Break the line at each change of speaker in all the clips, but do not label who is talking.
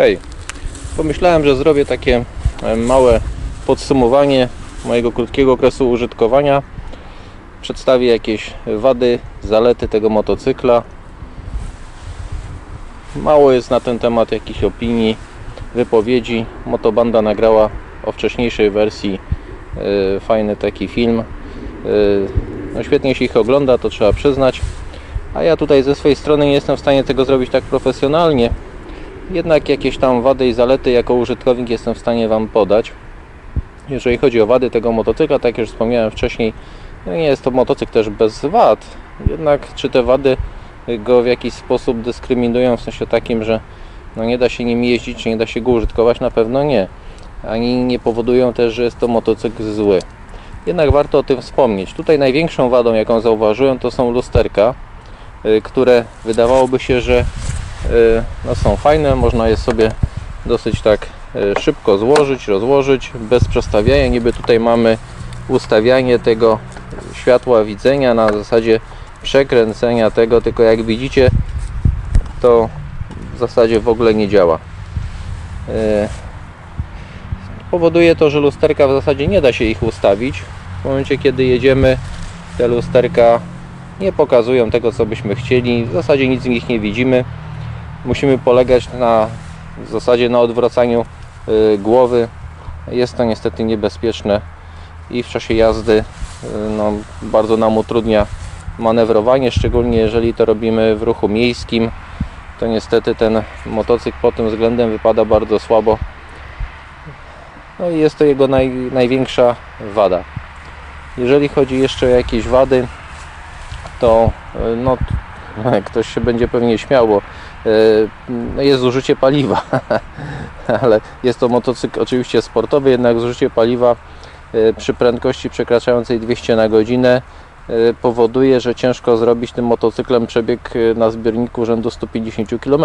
Hej, pomyślałem, że zrobię takie małe podsumowanie mojego krótkiego okresu użytkowania. Przedstawię jakieś wady, zalety tego motocykla. Mało jest na ten temat jakichś opinii, wypowiedzi. Motobanda nagrała o wcześniejszej wersji e, fajny taki film. E, No świetnie się ich ogląda, to trzeba przyznać. A ja tutaj ze swojej strony nie jestem w stanie tego zrobić tak profesjonalnie. Jednak jakieś tam wady i zalety jako użytkownik jestem w stanie Wam podać. Jeżeli chodzi o wady tego motocykla, tak jak już wspomniałem wcześniej, no nie jest to motocykl też bez wad. Jednak czy te wady go w jakiś sposób dyskryminują w sensie takim, że no nie da się nim jeździć, czy nie da się go użytkować? Na pewno nie. Ani nie powodują też, że jest to motocykl zły. Jednak warto o tym wspomnieć. Tutaj największą wadą, jaką zauważyłem, to są lusterka, y, które wydawałoby się, że no są fajne, można je sobie dosyć tak y, szybko złożyć, rozłożyć, bez przestawiania. Niby tutaj mamy ustawianie tego światła widzenia na zasadzie przekręcenia tego, tylko jak widzicie to w zasadzie w ogóle nie działa. Y, Powoduje to, że lusterka w zasadzie nie da się ich ustawić. W momencie kiedy jedziemy te lusterka nie pokazują tego co byśmy chcieli, w zasadzie nic z nich nie widzimy. Musimy polegać na w zasadzie na odwracaniu y, głowy. Jest to niestety niebezpieczne i w czasie jazdy y, no, bardzo nam utrudnia manewrowanie, szczególnie jeżeli to robimy w ruchu miejskim. To niestety ten motocykl pod tym względem wypada bardzo słabo. No i jest to jego naj, największa wada. Jeżeli chodzi jeszcze o jakieś wady, to y, no, ktoś się będzie pewnie śmiał, bo jest zużycie paliwa, ale jest to motocykl oczywiście sportowy, jednak zużycie paliwa y, przy prędkości przekraczającej 200 na godzinę y, powoduje, że ciężko zrobić tym motocyklem przebieg na zbiorniku rzędu 150 km.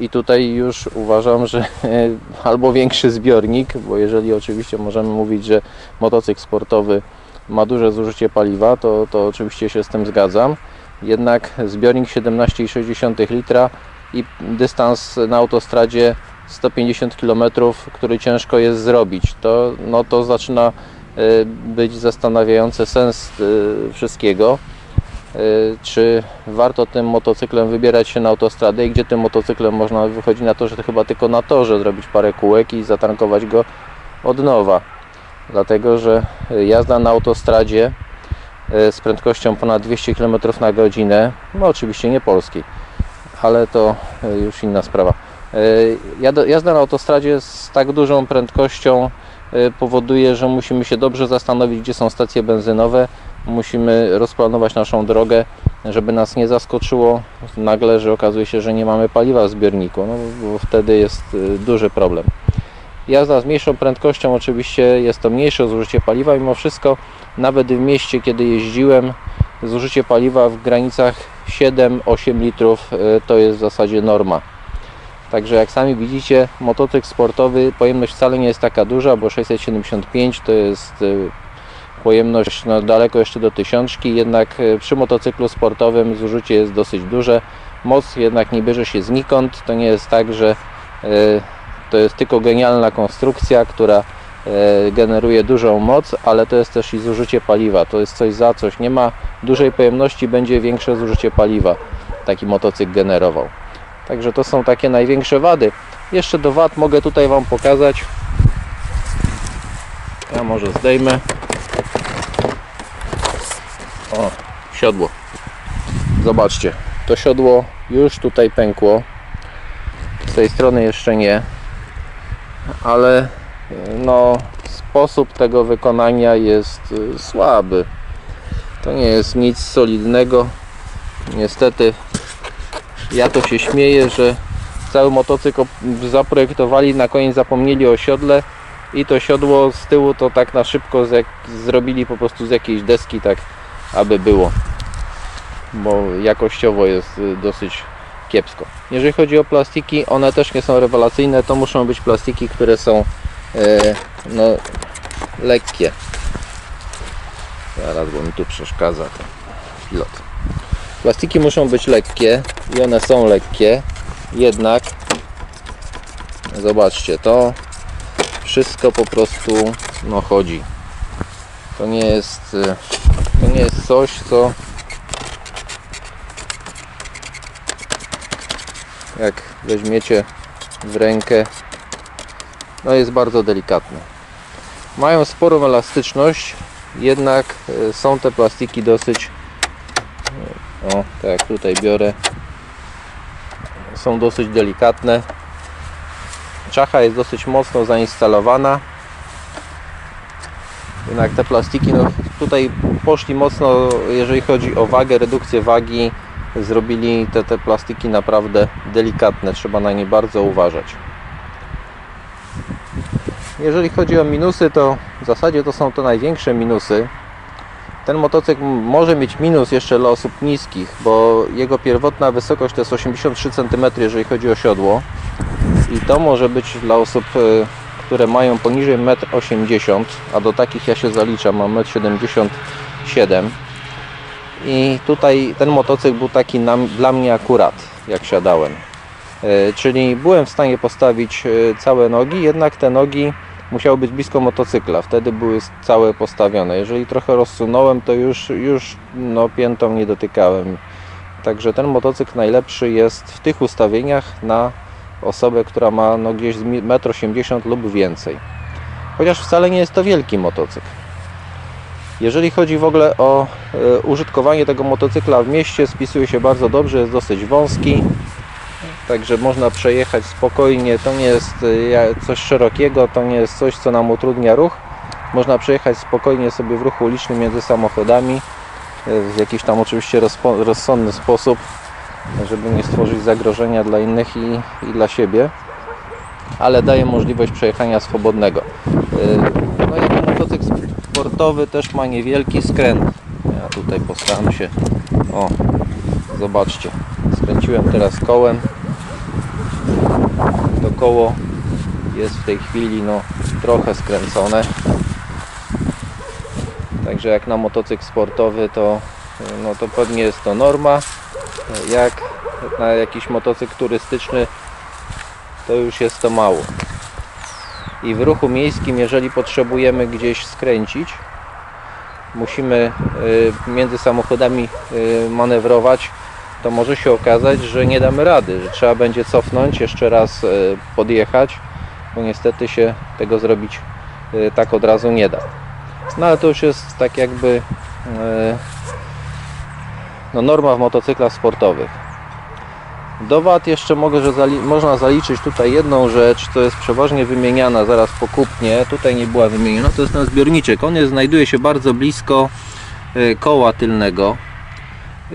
I tutaj już uważam, że albo większy zbiornik, bo jeżeli oczywiście możemy mówić, że motocykl sportowy ma duże zużycie paliwa, to, to oczywiście się z tym zgadzam. Jednak zbiornik 17,6 litra i dystans na autostradzie 150 km, który ciężko jest zrobić, to, no to zaczyna y, być zastanawiający sens y, wszystkiego. Y, Czy warto tym motocyklem wybierać się na autostradę i gdzie tym motocyklem można wychodzi na to, że to chyba tylko na torze zrobić parę kółek i zatankować go od nowa. Dlatego że jazda na autostradzie z prędkością ponad 200 km na godzinę, no oczywiście nie polskiej, ale to e, już inna sprawa. E, Jazda na autostradzie z tak dużą prędkością e, powoduje, że musimy się dobrze zastanowić, gdzie są stacje benzynowe, musimy rozplanować naszą drogę, żeby nas nie zaskoczyło nagle, że okazuje się, że nie mamy paliwa w zbiorniku, no, bo wtedy jest e, duży problem. Jazda z mniejszą prędkością oczywiście jest to mniejsze zużycie paliwa, mimo wszystko nawet w mieście, kiedy jeździłem, zużycie paliwa w granicach 7-8 litrów e, to jest w zasadzie norma. Także jak sami widzicie, motocykl sportowy, pojemność wcale nie jest taka duża, bo 675 to jest e, pojemność no, daleko jeszcze do tysiączki, jednak e, przy motocyklu sportowym zużycie jest dosyć duże. Moc jednak nie bierze się znikąd, to nie jest tak, że to jest tylko genialna konstrukcja, która generuje dużą moc, ale to jest też i zużycie paliwa. To jest coś za coś. Nie ma dużej pojemności, będzie większe zużycie paliwa taki motocykl generował. Także to są takie największe wady. Jeszcze do wad mogę tutaj Wam pokazać. Ja może zdejmę. O, siodło. Zobaczcie, to siodło już tutaj pękło. Z tej strony jeszcze nie ale e, no, sposób tego wykonania jest e, słaby. To nie jest nic solidnego. Niestety ja to się śmieję, że cały motocykl zaprojektowali, na koniec zapomnieli o siodle i to siodło z tyłu to tak na szybko z zrobili po prostu z jakiejś deski tak aby było. Bo jakościowo jest y, dosyć kiepsko. Jeżeli chodzi o plastiki, one też nie są rewelacyjne. To muszą być plastiki, które są no, lekkie. Zaraz, bo mi tu przeszkadza ten pilot. Plastiki muszą być lekkie i one są lekkie, jednak Zobaczcie, to wszystko po prostu no chodzi. To nie jest y, to nie jest coś, co jak weźmiecie w rękę no jest bardzo delikatne. Mają sporą elastyczność, jednak y, są te plastiki dosyć o, tak jak tutaj biorę są dosyć delikatne. Czacha jest dosyć mocno zainstalowana. Jednak te plastiki no, tutaj poszli mocno jeżeli chodzi o wagę, redukcję wagi zrobili te, te plastiki naprawdę delikatne trzeba na nie bardzo uważać jeżeli chodzi o minusy to w zasadzie to są to największe minusy ten motocykl może mieć minus jeszcze dla osób niskich, bo jego pierwotna wysokość to jest 83 cm, jeżeli chodzi o siodło. I to może być dla osób, y, które mają poniżej 1,80 m, a do takich ja się zaliczam, mam 1,77 m. I tutaj ten motocykl był taki nam, dla mnie akurat, jak siadałem. Y, Czyli byłem w stanie postawić y, całe nogi, jednak te nogi musiały być blisko motocykla, wtedy były całe postawione. Jeżeli trochę rozsunąłem, to już, już no, piętą nie dotykałem. Także ten motocykl najlepszy jest w tych ustawieniach na osobę, która ma no, gdzieś z 1,80 m lub więcej. Chociaż wcale nie jest to wielki motocykl. Jeżeli chodzi w ogóle o e, użytkowanie tego motocykla w mieście, spisuje się bardzo dobrze, jest dosyć wąski, Także można przejechać spokojnie. To nie jest y, coś szerokiego, to nie jest coś, co nam utrudnia ruch. Można przejechać spokojnie sobie w ruchu ulicznym między samochodami y, w jakiś tam oczywiście rozsądny sposób, żeby nie stworzyć zagrożenia dla innych i, i dla siebie, ale daje możliwość przejechania swobodnego. Y, No jako motocykl sportowy też ma niewielki skręt. Ja tutaj postaram się. O, zobaczcie. Skręciłem teraz kołem to koło jest w tej chwili no, trochę skręcone. Także jak na motocykl sportowy to, no, to pewnie jest to norma. Jak na jakiś motocykl turystyczny to już jest to mało. I w ruchu miejskim jeżeli potrzebujemy gdzieś skręcić musimy y, między samochodami y, manewrować to może się okazać, że nie damy rady, że trzeba będzie cofnąć, jeszcze raz e, podjechać, bo niestety się tego zrobić e, tak od razu nie da. No ale to już jest tak jakby e, no, norma w motocyklach sportowych. Do jeszcze mogę, że zali można zaliczyć tutaj jedną rzecz, co jest przeważnie wymieniana zaraz po kupnie. Tutaj nie była wymieniona, to jest ten zbiorniczek. On jest, znajduje się bardzo blisko koła tylnego.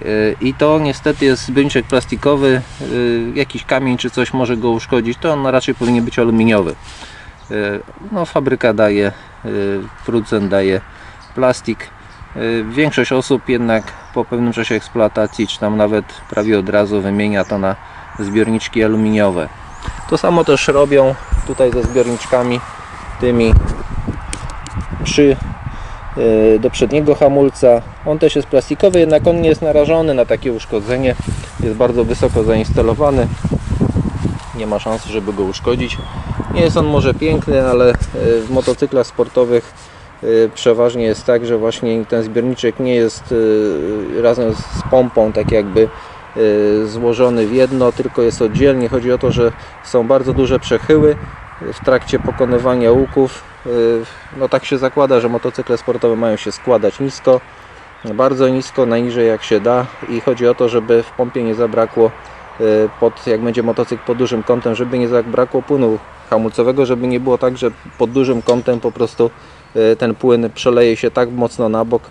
Yy, I to niestety jest zbiorniczek plastikowy, yy, jakiś kamień czy coś może go uszkodzić, to on raczej powinien być aluminiowy. Yy, No, fabryka daje, producent daje plastik. Większość osób jednak po pewnym czasie eksploatacji, czy tam nawet prawie od razu wymienia to na zbiorniczki aluminiowe. To samo też robią tutaj ze zbiorniczkami tymi przy do przedniego hamulca. On też jest plastikowy, jednak on nie jest narażony na takie uszkodzenie. Jest bardzo wysoko zainstalowany. Nie ma szans, żeby go uszkodzić. Nie jest on może piękny, ale e, w motocyklach sportowych e, przeważnie jest tak, że właśnie ten zbiorniczek nie jest e, razem z pompą tak jakby e, złożony w jedno, tylko jest oddzielnie. Chodzi o to, że są bardzo duże przechyły w trakcie pokonywania łuków. Y, No tak się zakłada, że motocykle sportowe mają się składać nisko, bardzo nisko, najniżej jak się da i chodzi o to, żeby w pompie nie zabrakło y, pod, jak będzie motocykl pod dużym kątem, żeby nie zabrakło płynu hamulcowego, żeby nie było tak, że pod dużym kątem po prostu y, ten płyn przeleje się tak mocno na bok,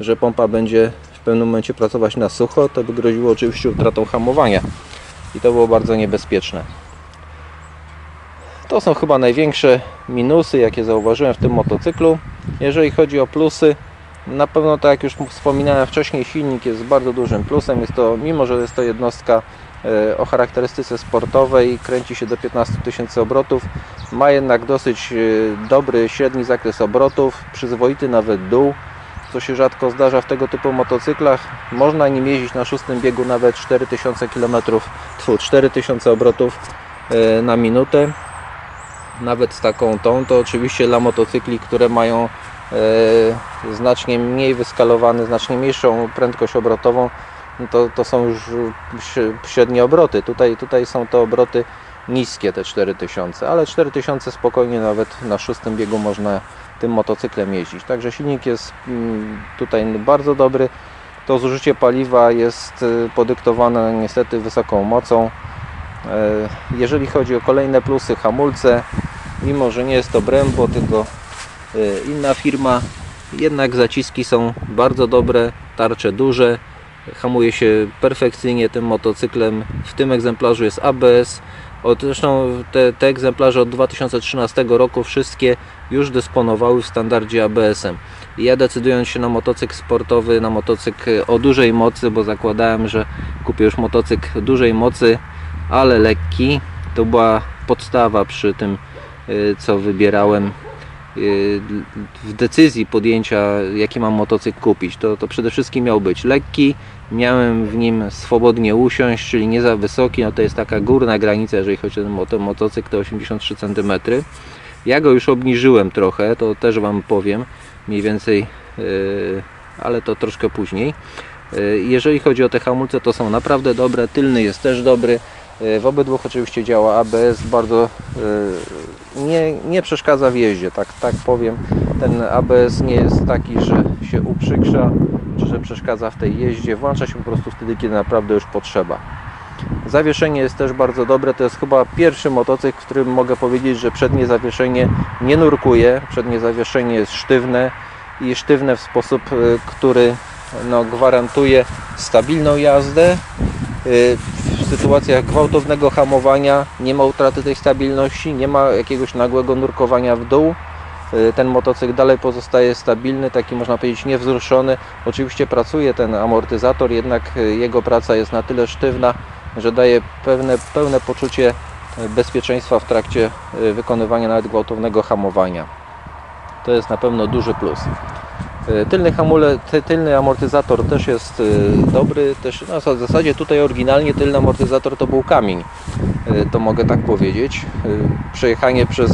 że pompa będzie w pewnym momencie pracować na sucho, to by groziło oczywiście utratą hamowania i to było bardzo niebezpieczne. To są chyba największe minusy, jakie zauważyłem w tym motocyklu. Jeżeli chodzi o plusy, na pewno tak jak już wspominałem wcześniej, silnik jest bardzo dużym plusem. Jest to, mimo że jest to jednostka e, o charakterystyce sportowej, kręci się do 15 tysięcy obrotów, ma jednak dosyć e, dobry średni zakres obrotów, przyzwoity nawet dół, co się rzadko zdarza w tego typu motocyklach. Można nim jeździć na szóstym biegu nawet 4000 km, tfu, 4000 obrotów e, na minutę. Nawet taką tą, to oczywiście dla motocykli, które mają e, znacznie mniej wyskalowany, znacznie mniejszą prędkość obrotową, no to, to są już średnie obroty. Tutaj, tutaj są to obroty niskie, te 4000, ale 4000 spokojnie nawet na szóstym biegu można tym motocyklem jeździć. Także silnik jest mm, tutaj bardzo dobry. To zużycie paliwa jest y, podyktowane niestety wysoką mocą. E, Jeżeli chodzi o kolejne plusy, hamulce, mimo że nie jest to Brembo, tylko y, inna firma, jednak zaciski są bardzo dobre, tarcze duże, hamuje się perfekcyjnie tym motocyklem. W tym egzemplarzu jest ABS. Od, zresztą te, te egzemplarze od 2013 roku wszystkie już dysponowały w standardzie ABS-em. Ja decydując się na motocykl sportowy, na motocykl o dużej mocy, bo zakładałem, że kupię już motocykl dużej mocy, ale lekki. To była podstawa przy tym, co wybierałem y, w decyzji podjęcia, jaki mam motocykl kupić. To, to przede wszystkim miał być lekki, miałem w nim swobodnie usiąść, czyli nie za wysoki, no to jest taka górna granica, jeżeli chodzi o ten moto- motocykl, to 83 cm. Ja go już obniżyłem trochę, to też Wam powiem, mniej więcej, yy, ale to troszkę później. Jeżeli chodzi o te hamulce, to są naprawdę dobre, tylny jest też dobry. Yy, W obydwu oczywiście działa ABS, bardzo yy, nie, nie przeszkadza w jeździe, tak, tak powiem. Ten ABS nie jest taki, że się uprzykrza, czy że przeszkadza w tej jeździe. Włącza się po prostu wtedy, kiedy naprawdę już potrzeba. Zawieszenie jest też bardzo dobre. To jest chyba pierwszy motocykl, w którym mogę powiedzieć, że przednie zawieszenie nie nurkuje. Przednie zawieszenie jest sztywne i sztywne w sposób, y, który no, gwarantuje stabilną jazdę. W sytuacjach gwałtownego hamowania nie ma utraty tej stabilności, nie ma jakiegoś nagłego nurkowania w dół. Y, Ten motocykl dalej pozostaje stabilny, taki można powiedzieć niewzruszony. Oczywiście pracuje ten amortyzator, jednak y, jego praca jest na tyle sztywna, że daje pewne, pełne poczucie y, bezpieczeństwa w trakcie wykonywania nawet gwałtownego hamowania. To jest na pewno duży plus. Y, Tylny hamulec, ty, tylny amortyzator też jest y, dobry. Też, no, w zasadzie tutaj oryginalnie tylny amortyzator to był kamień, y, to mogę tak powiedzieć. Przejechanie przez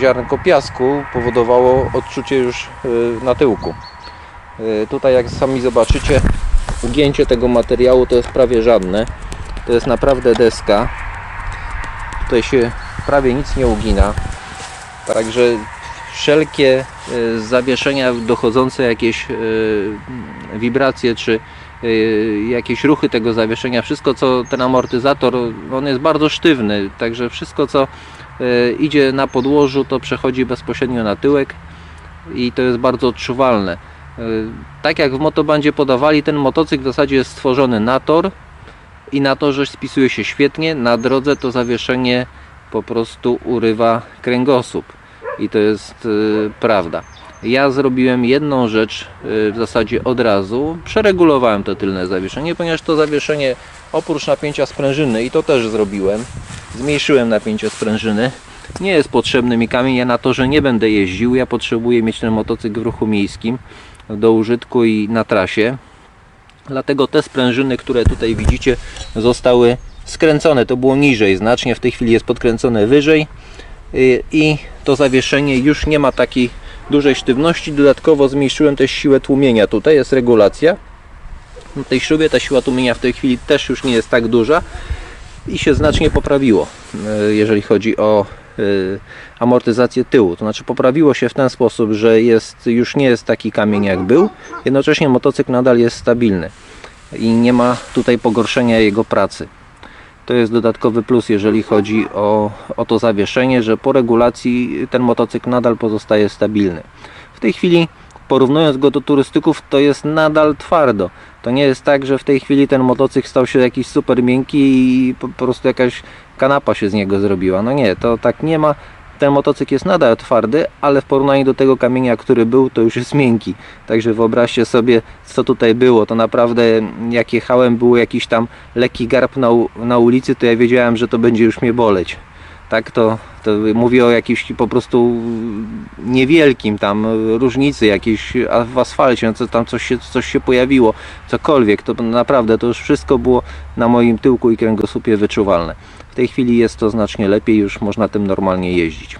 ziarnko piasku powodowało odczucie już na tyłku. Tutaj jak sami zobaczycie, ugięcie tego materiału to jest prawie żadne. To jest naprawdę deska. Tutaj się prawie nic nie ugina. Także wszelkie y, zawieszenia dochodzące jakieś y, wibracje czy y, jakieś ruchy tego zawieszenia, wszystko co ten amortyzator, on jest bardzo sztywny, także wszystko co idzie na podłożu to przechodzi bezpośrednio na tyłek i to jest bardzo odczuwalne. Tak jak w motobandzie podawali, ten motocykl w zasadzie jest stworzony na tor i na torze spisuje się świetnie, na drodze to zawieszenie po prostu urywa kręgosłup i to jest y, prawda. Ja zrobiłem jedną rzecz y, w zasadzie od razu. Przeregulowałem to tylne zawieszenie, ponieważ to zawieszenie oprócz napięcia sprężyny i to też zrobiłem. Zmniejszyłem napięcie sprężyny. Nie jest potrzebny mi kamień, ja na torze nie będę jeździł. Ja potrzebuję mieć ten motocykl w ruchu miejskim do użytku i na trasie. Dlatego te sprężyny, które tutaj widzicie, zostały skręcone. To było niżej znacznie, w tej chwili jest podkręcone wyżej i to zawieszenie już nie ma takiej dużej sztywności. Dodatkowo zmniejszyłem też siłę tłumienia. Tutaj jest regulacja. Na tej śrubie ta siła tłumienia w tej chwili też już nie jest tak duża i się znacznie poprawiło, y, jeżeli chodzi o y, amortyzację tyłu. To znaczy poprawiło się w ten sposób, że jest, już nie jest taki kamień jak był. Jednocześnie motocykl nadal jest stabilny i nie ma tutaj pogorszenia jego pracy. To jest dodatkowy plus, jeżeli chodzi o, o to zawieszenie, że po regulacji ten motocykl nadal pozostaje stabilny. W tej chwili, porównując go do turystyków, to jest nadal twardo. To nie jest tak, że w tej chwili ten motocykl stał się jakiś super miękki i po, prostu jakaś kanapa się z niego zrobiła. No nie, to tak nie ma ten motocykl jest nadal twardy, ale w porównaniu do tego kamienia, który był, to już jest miękki. Także wyobraźcie sobie, co tutaj było. To naprawdę, jak jechałem, był jakiś tam lekki garb na, na ulicy, to ja wiedziałem, że to będzie już mnie boleć tak, to, to mówię o jakimś po prostu niewielkim tam różnicy jakiejś w asfalcie, no co, tam coś się, coś się pojawiło, cokolwiek, to naprawdę to już wszystko było na moim tyłku i kręgosłupie wyczuwalne. W tej chwili jest to znacznie lepiej, już można tym normalnie jeździć.